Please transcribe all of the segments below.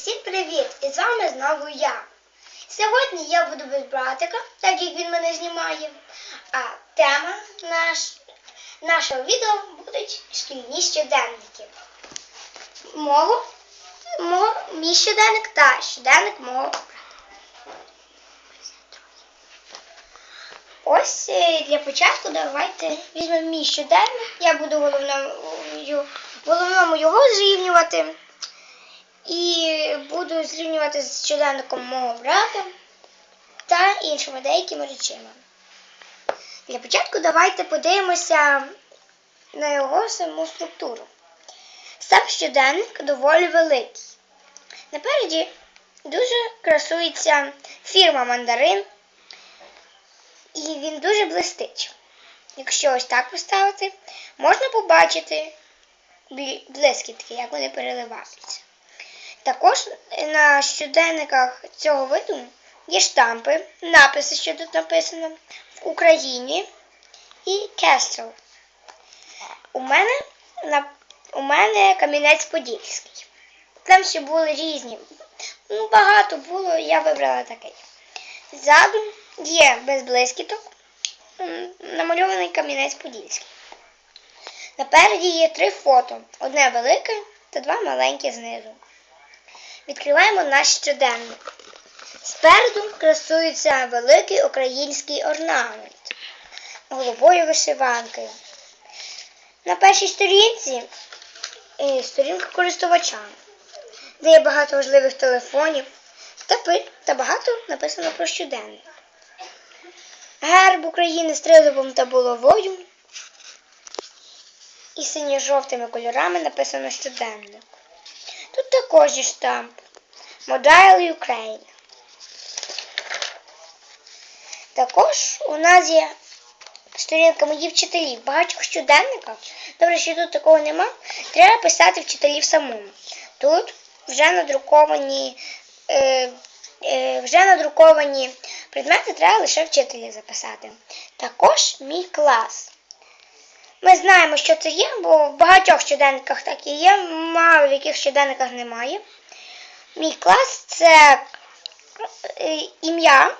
Всім привіт! І з вами знову я. Сьогодні я буду без братика, так як він мене знімає. А тема наш, нашого відео будуть шкільні щоденники. Мого, мого, мій щоденник та щоденник мого. Ось е, для початку давайте візьмемо мій щоденник. Я буду головною, головному його зрівнювати. І буду зрівнювати з щоденником мого брата та іншими деякими речами. Для початку давайте подивимося на його саму структуру. Сам щоденник доволі великий. Напереді дуже красується фірма Мандарин, і він дуже блистить. Якщо ось так поставити, можна побачити блискітки, як вони переливаються. Також на щоденниках цього виду є штампи, написи, що тут написано в Україні і Кестрел. У мене у мене камінець Подільський. Там ще були різні. Ну, багато було, я вибрала такий. Ззаду є без блискіток намальований камінець Подільський. Напереді є три фото: одне велике та два маленькі знизу. Відкриваємо наш щоденник. Спереду красується великий український орнамент голубою вишиванкою. На першій сторінці е, сторінка користувача, де є багато важливих телефонів та, та багато написано про щоденник. Герб України з тризубом та булавою і синьо-жовтими кольорами написано щоденник. Тут також є штамп Mobile Ukraine. Також у нас є сторінка моїх вчителів. Багатьох щоденниках. Добре, що тут такого нема. Треба писати вчителів самому. Тут вже надруковані, е, е, вже надруковані предмети, треба лише вчителі записати. Також мій клас. Ми знаємо, що це є, бо в багатьох щоденниках так і є, мало в яких щоденниках немає. Мій клас це е, ім'я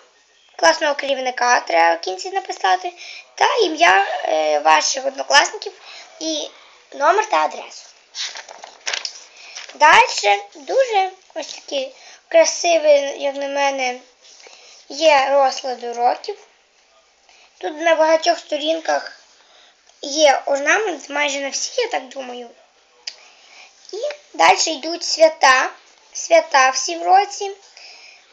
класного керівника, треба в кінці написати, та ім'я е, ваших однокласників і номер та адресу. Далі дуже ось такі красиві, як на мене, є розклад уроків. Тут на багатьох сторінках є орнамент майже на всі, я так думаю. І далі йдуть свята. Свята всі в році.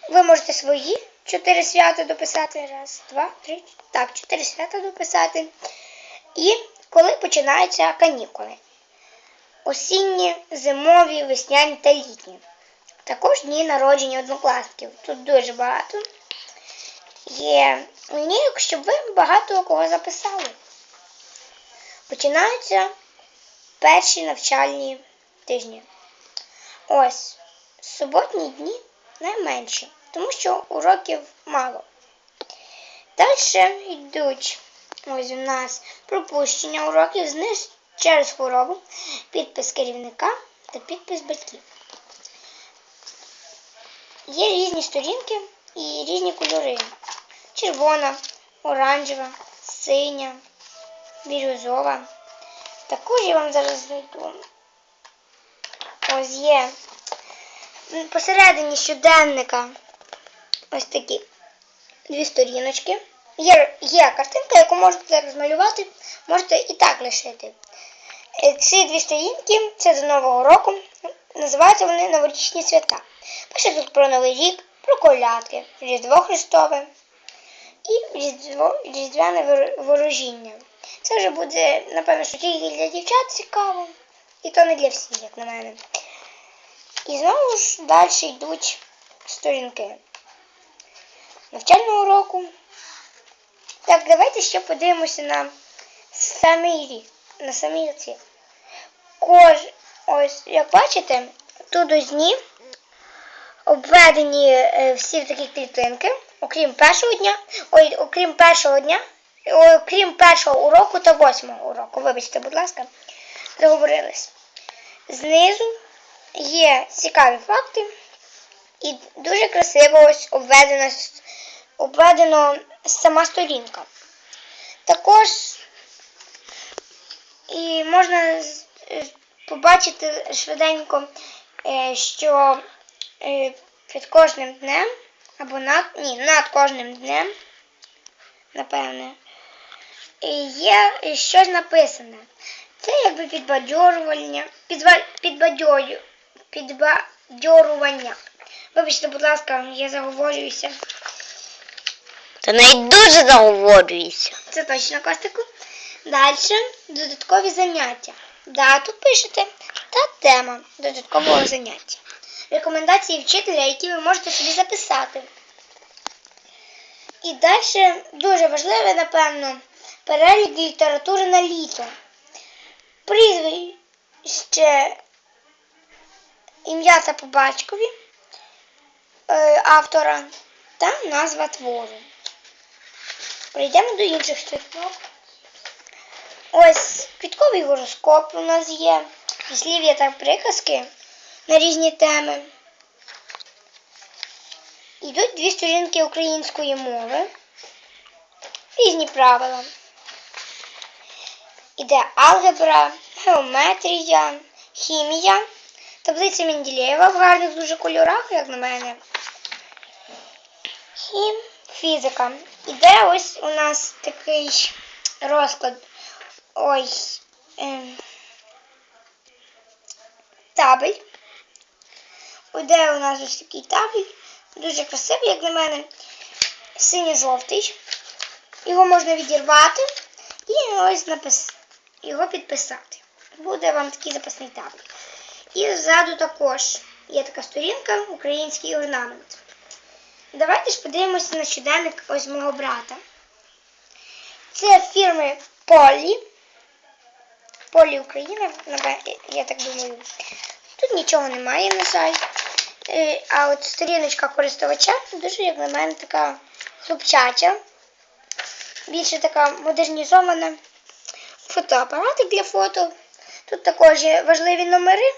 Ви можете свої чотири свята дописати. Раз, два, три. Так, чотири свята дописати. І коли починаються канікули. Осінні, зимові, весняні та літні. Також дні народження однокласників. Тут дуже багато. Є лінійок, щоб ви багато кого записали. Починаються перші навчальні тижні. Ось, суботні дні найменші, тому що уроків мало. Далі йдуть ось у нас пропущення уроків зниж через хворобу, підпис керівника та підпис батьків. Є різні сторінки і різні кольори. Червона, оранжева, синя, бірюзова. Також я вам зараз знайду. Ось є посередині щоденника ось такі дві сторіночки. Є, є картинка, яку можете розмалювати, можете і так лишити. Е, Ці дві сторінки це з Нового року. Називаються вони новорічні свята. Пише тут про Новий рік, про колядки, Різдво Христове і Різдво, Різдвяне ворожіння. Це вже буде, напевно, що тільки для дівчат цікаво, і то не для всіх, як на мене. І знову ж далі йдуть сторінки навчального року. Так, давайте ще подивимося на самий рік, на самі ці. Кож, ось, як бачите, тут дні обведені е, всі такі клітинки, окрім першого дня, ой, окрім першого дня, ой, окрім першого уроку та восьмого уроку. Вибачте, будь ласка, заговорились. Знизу є цікаві факти І дуже красиво ось обведена, обведено сама сторінка. Також і можна побачити швиденько, е, що е, під кожним днем, або над, ні, над кожним днем, напевне, є щось написане. Це якби підбадьорювання, підва, підбадьорю, підбадьорування. Вибачте, будь ласка, я заговорююся. Та навіть дуже заговорюється. Це точно Костику. Далі додаткові заняття. Дату пишете та тема додаткового заняття. Рекомендації вчителя, які ви можете собі записати. І далі дуже важливе, напевно, перелік літератури на літо. Прізвище, ім'я та по батькові е, автора та назва твору. Прийдемо до інших сторінок. Ось квітковий гороскоп у нас є, слів'я та приказки на різні теми. Йдуть дві сторінки української мови, різні правила. Іде алгебра, геометрія, хімія, таблиця Менделєєва в гарних дуже кольорах, як на мене. І фізика. Іде ось у нас такий розклад. Ой. ем, табель. Іде у нас ось такий табель. Дуже красивий, як на мене. Синьо-жовтий. Його можна відірвати і ось напис... його підписати. Буде вам такий запасний табель. І ззаду також є така сторінка Український орнамент. Давайте ж подивимося на щоденник ось мого брата. Це фірми Полі. Полі Україна, я так думаю. Тут нічого немає, на жаль. Е, А от сторіночка користувача дуже, як на мене, така хлопчача. Більше така модернізована. Фотоапаратик для фото. Тут також є важливі номери.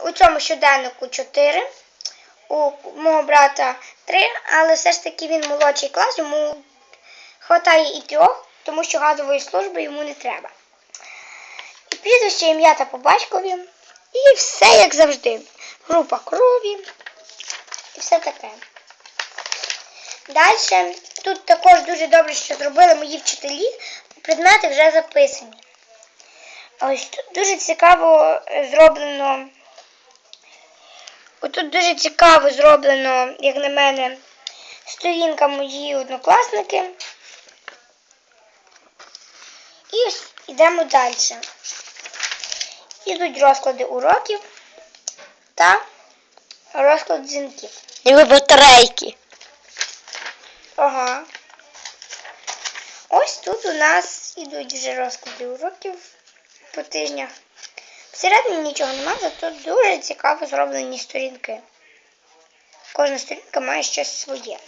У цьому щоденнику 4 у мого брата три, але все ж таки він молодший клас, йому хватає і трьох, тому що газової служби йому не треба. І прізвище, ім'я та по батькові. І все як завжди. Група крові і все таке. Далі тут також дуже добре, що зробили мої вчителі, предмети вже записані. Ось тут дуже цікаво зроблено. Отут дуже цікаво зроблено, як на мене, сторінка мої однокласники. І ось йдемо далі. Ідуть розклади уроків та розклад дзвінків. Ніби батарейки. Ага. Ось тут у нас ідуть вже розклади уроків по тижнях. Всередині нічого немає, зато дуже цікаво зроблені сторінки. Кожна сторінка має щось своє.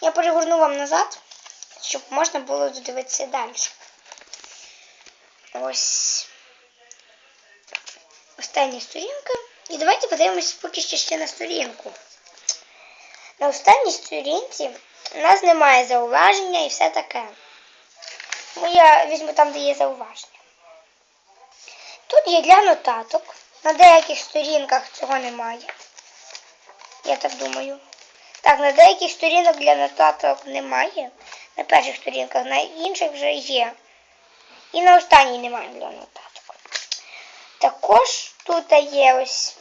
Я перегорну вам назад, щоб можна було додивитися далі. Ось остання сторінка. І давайте подивимося поки що ще на сторінку. На останній сторінці у нас немає зауваження і все таке. Тому я візьму там, де є зауваження. Тут є для нотаток. На деяких сторінках цього немає. Я так думаю. Так, на деяких сторінках для нотаток немає. На перших сторінках, на інших вже є. І на останній немає для нотаток. Також тут є ось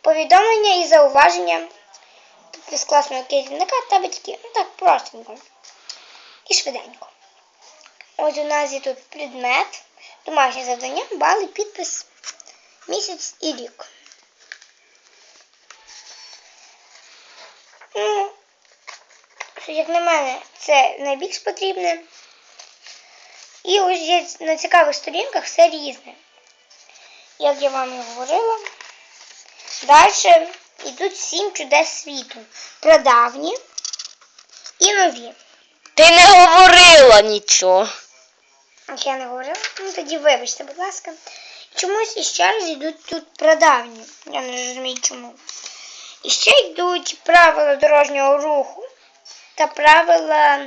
повідомлення і зауваження з класного керівника та батьків. Ну так, простенько. І швиденько. Ось у нас є тут предмет, домашнє завдання, бали, підпис, місяць і рік. Ну, як на мене, це найбільш потрібне. І ось є на цікавих сторінках все різне. Як я вам і говорила. Далі йдуть сім чудес світу. Прадавні і нові. Ти не говорила нічого. Як я не говорила, ну тоді вибачте, будь ласка. Чомусь іще раз йдуть тут прадавні. Я не розумію чому. І ще йдуть правила дорожнього руху та правила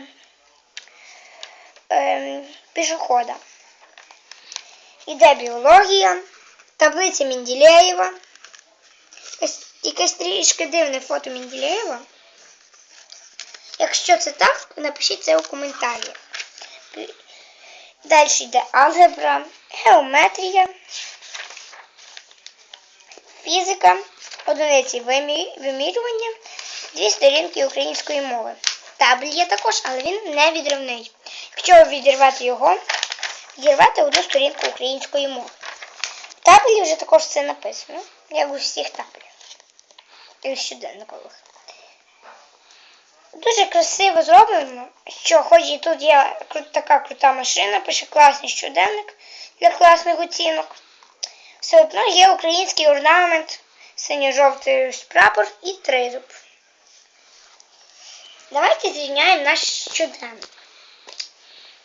ем, пішохода. Іде біологія, таблиця Менділеєва. Якесь, якесь трішки дивне фото Менділеєва. Якщо це так, напишіть це у коментарі. Далі йде алгебра, геометрія, фізика, одиниці вимірювання, дві сторінки української мови. Табель є також, але він не відривний. Якщо відірвати його, відірвати одну сторінку української мови. В табелі вже також все написано, як у всіх табелях. І в щоденникових. Дуже красиво зроблено, що хоч і тут є така крута машина, пише класний щоденник для класних оцінок. Все одно є український орнамент, синьо-жовтий прапор і тризуб. Давайте зрівняємо наш щоденник.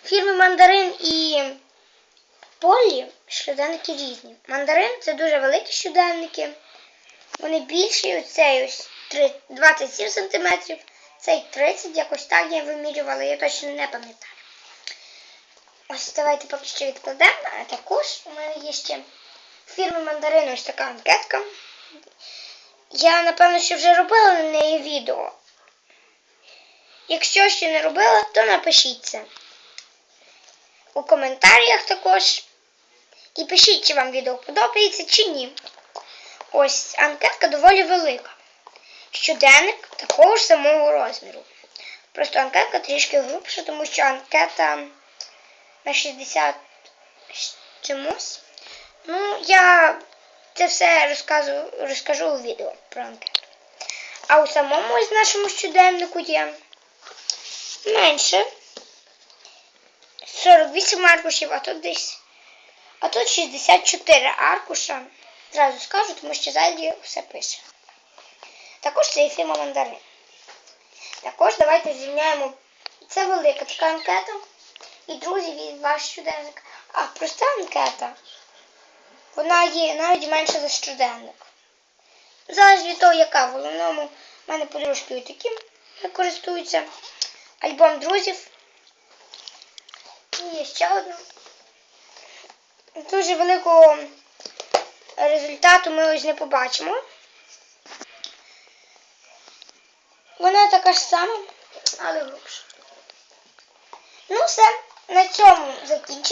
Фірми Мандарин і Полі щоденники різні. Мандарин це дуже великі щоденники. Вони більші, оцей ось три- 27 см, цей 30, якось так я вимірювала, я точно не пам'ятаю. Ось давайте поки що відкладемо, а також у мене є ще фірми Мандарин ось така анкетка. Я, напевно, що вже робила на неї відео. Якщо ще не робила, то напишіть це. У коментарях також. І пишіть, чи вам відео подобається, чи ні. Ось анкетка доволі велика. Щоденник такого ж самого розміру. Просто анкетка трішки грубша, тому що анкета на 60 чомусь. Ну, я це все розказу, розкажу у відео про анкету. А у самому ось нашому щоденнику є менше. 48 аркушів, а тут десь. А тут 64 аркуша. Зразу скажу, тому що ззаді все пише. Також це і фірма мандарин. Також давайте зрівняємо. Це велика така анкета. І друзі від ваш щоденник. А проста анкета. Вона є навіть менше за щоденник. Залежить від того, яка в головному. в мене подружки таким користуються. Альбом друзів. І є ще одну. Дуже великого результату ми ось не побачимо. Вона така ж сама, але грубша. Ну все, на цьому закінчимо.